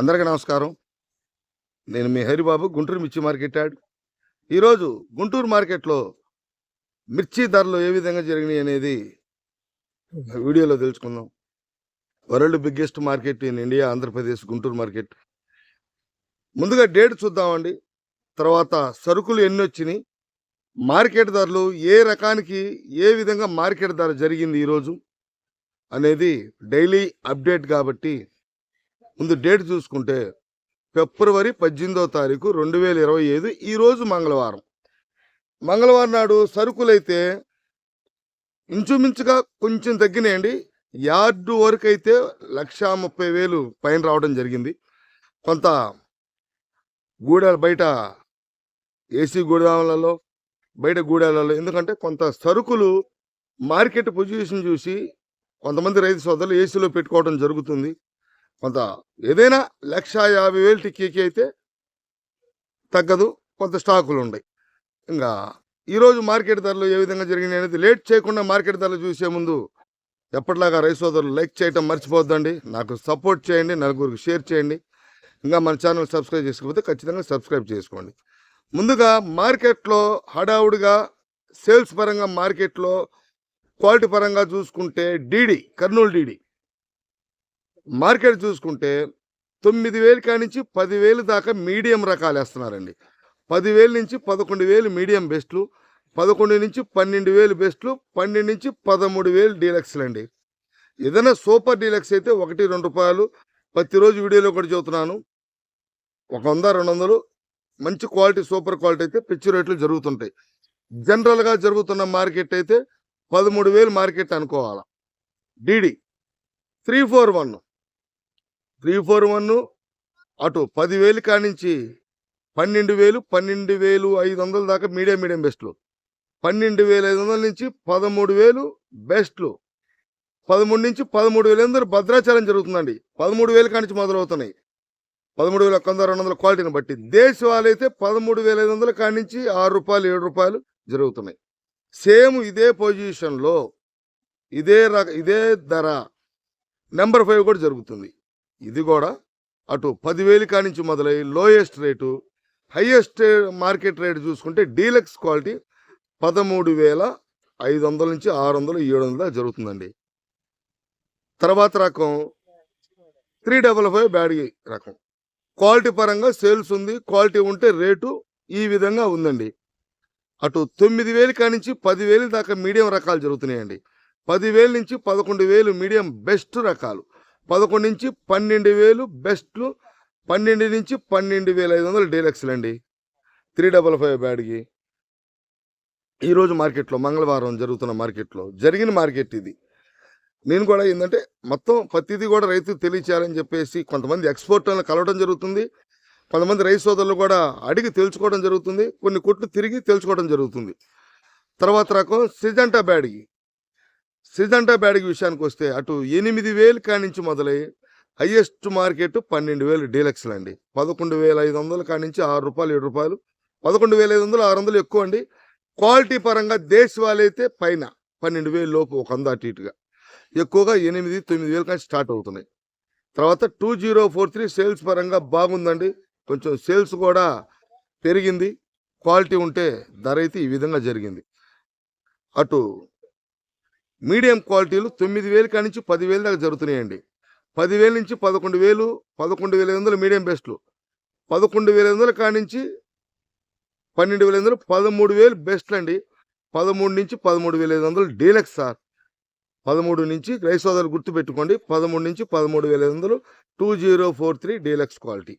అందరికీ నమస్కారం. నేను మీ హరిబాబు గుంటూరు మిర్చి మార్కెట్ యాడ్. ఈరోజు గుంటూరు మార్కెట్లో మిర్చి ధరలు ఏ విధంగా జరిగినాయి అనేది వీడియోలో తెలుసుకుందాం. World biggest market in India Andhra Pradesh Guntur market. ముందుగా డేట్ చూద్దామండి. తర్వాత సరుకులు ఎన్ని వచ్చినాయి మార్కెట్ ధరలు ఏ రకానికి ఏ విధంగా మార్కెట్ ధర జరిగింది ఈరోజు అనేది డైలీ అప్డేట్ కాబట్టి ముందు డేట్ చూసుకుంటే ఫిబ్రవరి పద్దెనిమిదో తారీఖు రెండు వేల ఇరవై ఐదు ఈరోజు మంగళవారం. మంగళవారం నాడు సరుకులైతే ఇంచుమించుగా కొంచెం తగ్గినాయండి. యార్డు వరకు అయితే లక్షా ముప్పై వేలు పైన రావడం జరిగింది. కొంత గూడెల బయట ఏసీ గూడాలలో బయట గూడాలలో ఎందుకంటే కొంత సరుకులు మార్కెట్ పొజిషన్ చూసి కొంతమంది రైతు సోదరులు ఏసీలో పెట్టుకోవడం జరుగుతుంది. కొంత ఏదైనా లక్ష యాభై వేలు టిక్కీకి అయితే తగ్గదు కొంత స్టాకులు ఉన్నాయి ఇంకా ఈరోజు మార్కెట్ ధరలు ఏ విధంగా జరిగినాయి అనేది లేట్ చేయకుండా మార్కెట్ ధరలు చూసే ముందు ఎప్పటిలాగా రైస్ సోదరులు లైక్ చేయటం మర్చిపోద్దండి నాకు సపోర్ట్ చేయండి నలుగురికి షేర్ చేయండి. ఇంకా మన ఛానల్ సబ్స్క్రైబ్ చేసుకోకపోతే ఖచ్చితంగా సబ్స్క్రైబ్ చేసుకోండి. ముందుగా మార్కెట్లో హడావుడిగా సేల్స్ పరంగా మార్కెట్లో క్వాలిటీ పరంగా చూసుకుంటే డీడీ కర్నూలు డీడీ మార్కెట్ చూసుకుంటే తొమ్మిది వేలు కానించి పదివేలు దాకా మీడియం రకాలు వేస్తున్నారండి పదివేల నుంచి పదకొండు వేలు మీడియం బెస్ట్లు పదకొండు నుంచి పన్నెండు వేలు బెస్ట్లు పన్నెండు నుంచి పదమూడు వేలు డీలక్స్లు అండి ఏదైనా సూపర్ డీలక్స్ అయితే ఒకటి రెండు రూపాయలు ప్రతిరోజు వీడియోలో కూడా చెబుతున్నాను. ఒక వంద రెండు వందలు మంచి క్వాలిటీ సూపర్ క్వాలిటీ అయితే పిచ్చి రేట్లు జరుగుతుంటాయి. జనరల్గా జరుగుతున్న మార్కెట్ అయితే పదమూడు వేలు మార్కెట్ అనుకోవాలా. DD three four one three four one అటు పదివేలు కానించి పన్నెండు వేలు పన్నెండు వేలు ఐదు వందల దాకా మీడియం మీడియం బెస్ట్లు. పన్నెండు వేల ఐదు వందల నుంచి పదమూడు వేలు బెస్ట్లు. పదమూడు నుంచి పదమూడు వేలు అందరూ భద్రాచలం జరుగుతుందండి. పదమూడు వేలు కానించి మొదలవుతున్నాయి. పదమూడు వేల వంద రెండు వందల క్వాలిటీని బట్టి దేశవాళీ అయితే పదమూడు వేల ఐదు వందల కానించి ఆరు రూపాయలు ఏడు రూపాయలు జరుగుతున్నాయి. సేమ్ ఇదే పొజిషన్లో ఇదే రక ఇదే ధర. నెంబర్ ఫైవ్ కూడా జరుగుతుంది. ఇది కూడా అటు పదివేలు కానించి మొదలై lowest rate highest market rate చూసుకుంటే డీలక్స్ క్వాలిటీ పదమూడు వేల ఐదు వందల నుంచి ఆరు వందలు ఏడు వందల జరుగుతుందండి. తర్వాత రకం త్రీ డబల్ ఫైవ్ బ్యాడ్ రకం. క్వాలిటీ పరంగా సేల్స్ ఉంది క్వాలిటీ ఉంటే రేటు ఈ విధంగా ఉందండి. అటు తొమ్మిది వేలు కానించి పదివేలు దాకా మీడియం రకాలు జరుగుతున్నాయండి. పదివేలు నుంచి పదకొండు వేలు మీడియం బెస్ట్ రకాలు. పదకొండు నుంచి పన్నెండు వేలు బెస్ట్లు పన్నెండు నుంచి పన్నెండు వేల ఐదు వందలు డీలక్స్లు అండి. త్రీ డబల్ ఫైవ్ బ్యాడ్కి. ఈరోజు మార్కెట్లో మంగళవారం జరుగుతున్న మార్కెట్లో జరిగిన మార్కెట్ ఇది. నేను కూడా ఏంటంటే మొత్తం ప్రతిదీ కూడా రైతు తెలియచేయాలని చెప్పేసి కొంతమంది ఎక్స్పోర్టర్లను కలవడం జరుగుతుంది. కొంతమంది రైతు సోదరులు కూడా అడిగి తెలుసుకోవడం జరుగుతుంది. కొన్ని కొట్లు తిరిగి తెలుసుకోవడం జరుగుతుంది. తర్వాత రకం సిజంటా బ్యాడ్కి. సిజంటా విషయానికి వస్తే అటు ఎనిమిది వేలు కానించి మొదలై హయ్యెస్ట్ మార్కెట్ పన్నెండు వేలు డీలక్స్లు అండి. పదకొండు వేల ఐదు వందలు కానించి ఆరు రూపాయలు ఏడు రూపాయలు. పదకొండు వేల ఐదు వందలు ఆరు వందలు ఎక్కువ అండి. క్వాలిటీ పరంగా దేశవాళీ అయితే పైన పన్నెండు వేలు లోపు ఒక వంద అటు ఇటుగా. ఎక్కువగా ఎనిమిది తొమ్మిది వేలు కానీ స్టార్ట్ అవుతున్నాయి. తర్వాత two zero four three sales పరంగా బాగుందండి. కొంచెం సేల్స్ కూడా పెరిగింది. క్వాలిటీ ఉంటే ధర అయితే ఈ విధంగా జరిగింది. అటు మీడియం క్వాలిటీలు తొమ్మిది వేలు కాడి నుంచి పదివేలు దాకా జరుగుతున్నాయండి. పదివేల నుంచి పదకొండు వేలు పదకొండు వేల ఐదు వందలు మీడియం బెస్ట్లు. పదకొండు వేల ఐదు వందల కాడి నుంచి పన్నెండు వేల ఐదు వందలు పదమూడు వేలు బెస్ట్లు అండి పదమూడు నుంచి పదమూడు వేల ఐదు వందలు డీలక్స్ సార్. పదమూడు నుంచి రైస్ గుర్తుపెట్టుకోండి. పదమూడు నుంచి పదమూడు వేల ఐదు వందలు two zero four three deluxe quality.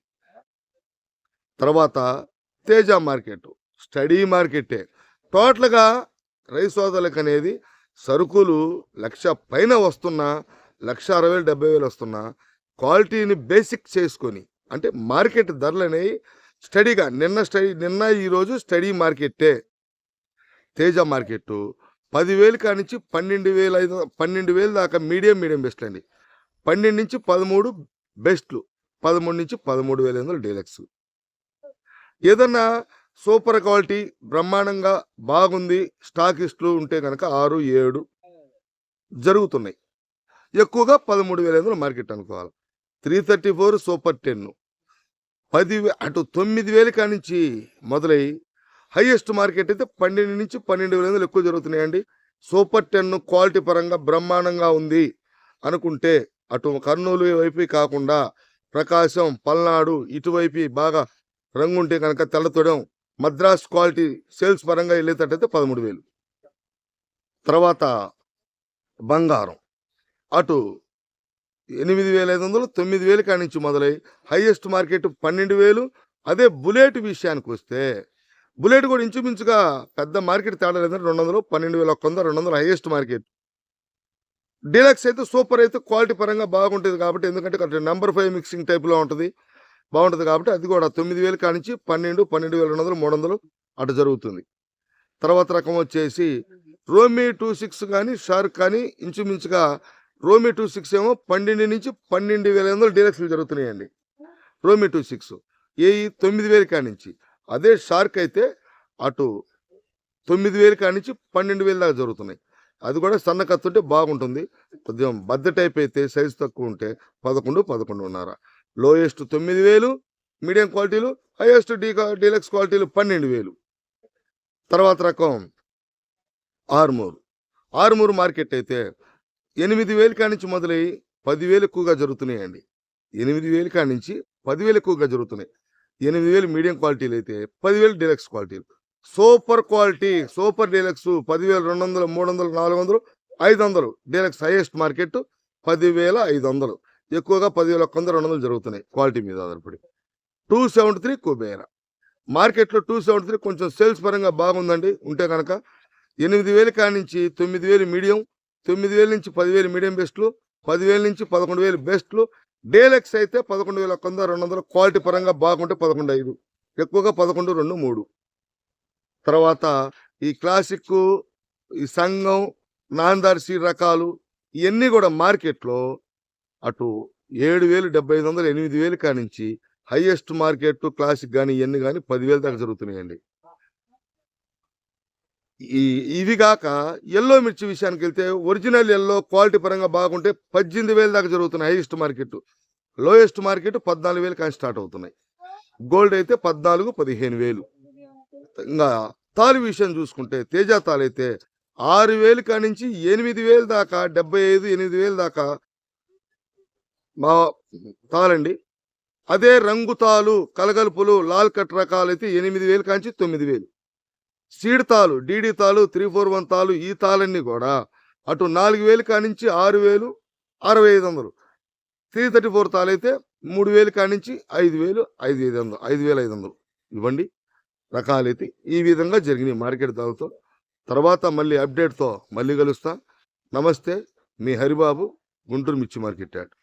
తర్వాత తేజ మార్కెట్ స్టడీ మార్కెటే. టోటల్గా రైస్ అనేది సరుకులు లక్ష పైన వస్తున్నా లక్ష అరవై వేలు డెబ్బై వేలు వస్తున్నా క్వాలిటీని బేసిక్ చేసుకొని అంటే మార్కెట్ ధరలు అనేవి స్టడీగా నిన్న స్టడీ నిన్న ఈరోజు స్టడీ మార్కెట్టే తేజ మార్కెట్ పదివేలు కానించి పన్నెండు వేల ఐదు పన్నెండు వేలు దాకా మీడియం మీడియం బెస్ట్ అండి. పన్నెండు నుంచి పదమూడు బెస్ట్లు పదమూడు నుంచి పదమూడు వేల ఐదు వందలు డీలక్స్. ఏదన్నా సూపర్ క్వాలిటీ బ్రహ్మాండంగా బాగుంది స్టాకిస్టులు ఉంటే కనుక ఆరు ఏడు జరుగుతున్నాయి. ఎక్కువగా పదమూడు వేల ఐదు మార్కెట్ అనుకోవాలి. Three thirty four super ten. పది అటు తొమ్మిది వేల కానించి మొదలై హైయెస్ట్ మార్కెట్ అయితే పన్నెండు నుంచి పన్నెండు వేల వందలు ఎక్కువ జరుగుతున్నాయండి. సూపర్ టెన్ క్వాలిటీ పరంగా బ్రహ్మాండంగా ఉంది అనుకుంటే అటు కర్నూలు వైపు కాకుండా ప్రకాశం పల్నాడు ఇటువైపు బాగా రంగుంటే కనుక తెల్లతొడం మద్రాస్ క్వాలిటీ సేల్స్ పరంగా వెళ్ళేటట్టయితే పదమూడు వేలు. తర్వాత బంగారం. అటు ఎనిమిది వేల ఐదు వందలు తొమ్మిది వేలు కానించి నుంచి మొదలై హైయెస్ట్ మార్కెట్ పన్నెండు వేలు. అదే బుల్లెట్ విషయానికి వస్తే బుల్లెట్ కూడా ఇంచుమించుగా పెద్ద మార్కెట్ తేడా లేదంటే రెండు వందలు పన్నెండు వేల ఒక్క వంద రెండు వందలు హైయెస్ట్ మార్కెట్. డీలక్స్ అయితే సూపర్ అయితే క్వాలిటీ పరంగా బాగుంటుంది కాబట్టి ఎందుకంటే నెంబర్ ఫైవ్ మిక్సింగ్ టైప్లో ఉంటుంది. బాగుంటుంది కాబట్టి అది కూడా తొమ్మిది వేలు కానించి పన్నెండు పన్నెండు వేల రెండు వందలు మూడు వందలు అటు జరుగుతుంది. తర్వాత రకం వచ్చేసి రోమీ టూ సిక్స్ కానీ షార్క్ కానీ ఇంచుమించుగా రోమీ టూ సిక్స్ ఏమో పన్నెండు నుంచి పన్నెండు వేల ఐదు వందలు డీలక్స్లు జరుగుతున్నాయండి. రోమీ టూ సిక్స్ ఏ తొమ్మిది వేలు కానించి అదే షార్క్ అయితే అటు తొమ్మిది వేలు కానించి పన్నెండు వేలు దాకా జరుగుతున్నాయి. అది కూడా సన్న ఉంటే బాగుంటుంది. కొద్దిగా బద్ద టైప్ అయితే సైజు తక్కువ ఉంటే పదకొండు పదకొండున్నర. లోయెస్ట్ తొమ్మిది వేలు మీడియం క్వాలిటీలు హైయెస్ట్ డీ డీలక్స్ క్వాలిటీలు పన్నెండు వేలు. తర్వాత రకం ఆర్మూర్. ఆర్మూర్ మార్కెట్ అయితే ఎనిమిది వేలు కానించి మొదలై పదివేలు ఎక్కువగా జరుగుతున్నాయండి. ఎనిమిది వేలు కానించి పదివేలు ఎక్కువగా జరుగుతున్నాయి. ఎనిమిది వేలు మీడియం క్వాలిటీలు అయితే పదివేలు డీలక్స్ క్వాలిటీలు. సూపర్ క్వాలిటీ సూపర్ డీలక్స్ పదివేలు రెండు వందలు మూడు వందలు నాలుగు వందలు ఐదు వందలు. డీలక్స్ హైయెస్ట్ మార్కెట్ పదివేల ఐదు వందలు. ఎక్కువగా పదివేల ఒక్క వందలు రెండు వందలు జరుగుతున్నాయి క్వాలిటీ మీద ఆధారపడి. Two seventy three Kubera. మార్కెట్లో టూ సెవెంటీ త్రీ కొంచెం సేల్స్ పరంగా బాగుందండి. ఉంటే కనుక ఎనిమిది వేలు నుంచి తొమ్మిది వేలు మీడియం తొమ్మిది వేల నుంచి పదివేలు మీడియం బెస్ట్లు పదివేల నుంచి పదకొండు వేలు బెస్ట్లు. డేలెక్స్ అయితే పదకొండు వేల ఒక్క వంద రెండు వందలు క్వాలిటీ పరంగా బాగుంటే పదకొండు ఐదు ఎక్కువగా పదకొండు రెండు మూడు. తర్వాత ఈ క్లాసిక్ ఈ సంఘం నాందార్సి రకాలు ఇవన్నీ కూడా మార్కెట్లో అటు ఏడు వేలు డెబ్బై ఐదు వందలు ఎనిమిది వేలు కానించి హైయెస్ట్ మార్కెట్ క్లాసిక్ కానీ ఇవన్నీ కానీ పదివేలు దాకా జరుగుతున్నాయండి. ఈ ఇవి కాక ఎల్లో మిర్చి విషయానికి వెళ్తే ఒరిజినల్ ఎల్లో క్వాలిటీ పరంగా బాగుంటే పద్దెనిమిది వేలు దాకా జరుగుతున్నాయి హైయెస్ట్ మార్కెట్. లోయెస్ట్ మార్కెట్ పద్నాలుగు వేలు కానీ స్టార్ట్ అవుతున్నాయి. గోల్డ్ అయితే పద్నాలుగు పదిహేను వేలు. ఇంకా తాలి విషయం చూసుకుంటే తేజ తాలు అయితే ఆరు వేలు కానించి ఎనిమిది వేలు దాకా డెబ్బై ఐదు ఎనిమిది వేలు దాకా మా తాళండి. అదే రంగు తాలు కలగలుపులు లాల్ కట్ రకాలు అయితే ఎనిమిది వేలు కాంచి తొమ్మిది వేలు. సీడ్ తాలు డీడీ తాలు త్రీ ఫోర్ వన్ తాలు ఈ తాళన్నీ కూడా అటు నాలుగు వేలు కానించి ఆరు వేలు అరవై ఐదు వందలు. త్రీ థర్టీ ఫోర్ తాలు అయితే మూడు వేలు కానించి ఐదు వేలు ఐదు ఐదు వందలు ఐదు వేల ఐదు వందలు. ఇవ్వండి. రకాలైతే ఈ విధంగా జరిగినాయి మార్కెట్ తాలతో తర్వాత మళ్ళీ అప్డేట్తో మళ్ళీ కలుస్తా. నమస్తే. మీ హరిబాబు గుంటూరు మిర్చి మార్కెట్ యాడ్